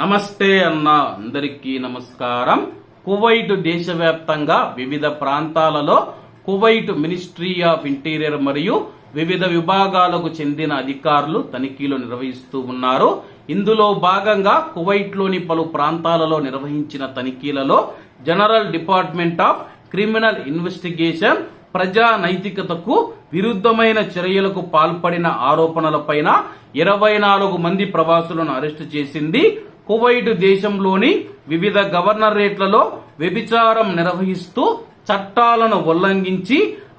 నమస్తే అన్న అందరికీ నమస్కారం. కువైట్ దేశవ్యాప్తంగా వివిధ ప్రాంతాలలో కువైట్ మినిస్ట్రీ ఆఫ్ ఇంటీరియర్ మరియు వివిధ విభాగాలకు చెందిన అధికారులు తనిఖీలు నిర్వహిస్తూ ఉన్నారు. ఇందులో భాగంగా కువైట్లోని పలు ప్రాంతాలలో నిర్వహించిన తనిఖీలలో general department of criminal investigation ప్రజా నైతికతకు విరుద్ధమైన చర్యలకు పాల్పడిన ఆరోపణలపైన ఇరవై నాలుగు మంది ప్రవాసులను అరెస్టు చేసింది. కువైట్ దేశంలోని వివిధ గవర్నరేట్లలో వ్యభిచారం నిర్వహిస్తూ చట్టాలను ఉల్లంఘించి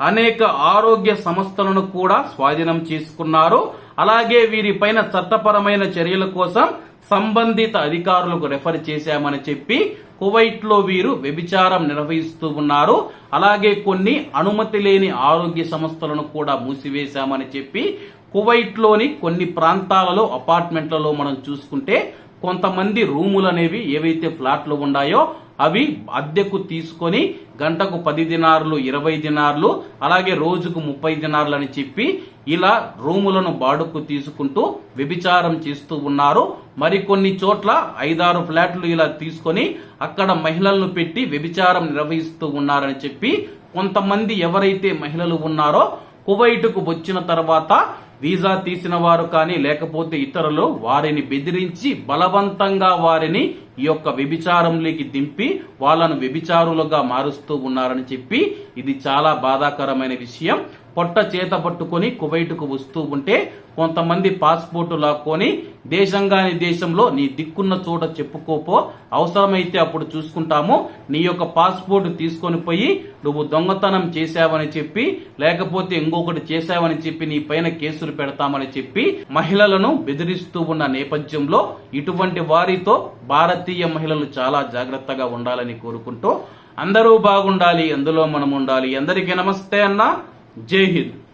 అనేక ఆరోగ్య సంస్థలను కూడా స్వాధీనం చేసుకున్నారు. అలాగే వీరిపైన చట్టపరమైన చర్యల కోసం సంబంధిత అధికారులకు రెఫర్ చేశామని చెప్పి కువైట్లో వీరు వ్యభిచారం నిర్వహిస్తూ ఉన్నారు. అలాగే కొన్ని అనుమతి లేని ఆరోగ్య సంస్థలను కూడా మూసివేశామని చెప్పి కువైట్లోని కొన్ని ప్రాంతాలలో అపార్ట్మెంట్లలో మనం చూసుకుంటే కొంతమంది రూములు అనేవి ఏవైతే ఫ్లాట్లు ఉన్నాయో అవి అద్దెకు తీసుకొని గంటకు పది దినార్లు ఇరవై దినార్లు అలాగే రోజుకు ముప్పై దినార్లు అని చెప్పి ఇలా రూములను బాడుకు తీసుకుంటూ వ్యభిచారం చేస్తూ ఉన్నారు. మరికొన్ని చోట్ల ఐదారు ఫ్లాట్లు ఇలా తీసుకొని అక్కడ మహిళలను పెట్టి వ్యభిచారం నిర్వహిస్తూ ఉన్నారని చెప్పి కొంతమంది ఎవరైతే మహిళలు ఉన్నారో కువైటుకు వచ్చిన తర్వాత వీసా తీసిన వారు కానీ లేకపోతే ఇతరులు వారిని బెదిరించి బలవంతంగా వారిని ఈ యొక్క వ్యభిచారంలోకి దింపి వాళ్ళను వ్యభిచారులుగా మారుస్తూ ఉన్నారని చెప్పి ఇది చాలా బాధాకరమైన విషయం. పొట్ట చేత పట్టుకొని కువైటుకు వస్తూ ఉంటే కొంతమంది పాస్పోర్టు లాక్కొని దేశంగాని దేశంలో నీ దిక్కున్న చోట చెప్పుకోపో అవసరమైతే అప్పుడు చూసుకుంటాము. నీ యొక్క పాస్పోర్ట్ తీసుకొని పోయి నువ్వు దొంగతనం చేశావని చెప్పి లేకపోతే ఇంకొకటి చేశావని చెప్పి నీ పైన కేసులు పెడతామని చెప్పి మహిళలను బెదిరిస్తూ ఉన్న నేపథ్యంలో ఇటువంటి వారితో భారతీయ మహిళలు చాలా జాగ్రత్తగా ఉండాలని కోరుకుంటూ అందరూ బాగుండాలి అందులో మనం ఉండాలి అందరికీ నమస్తే అన్నా. జై హింద్.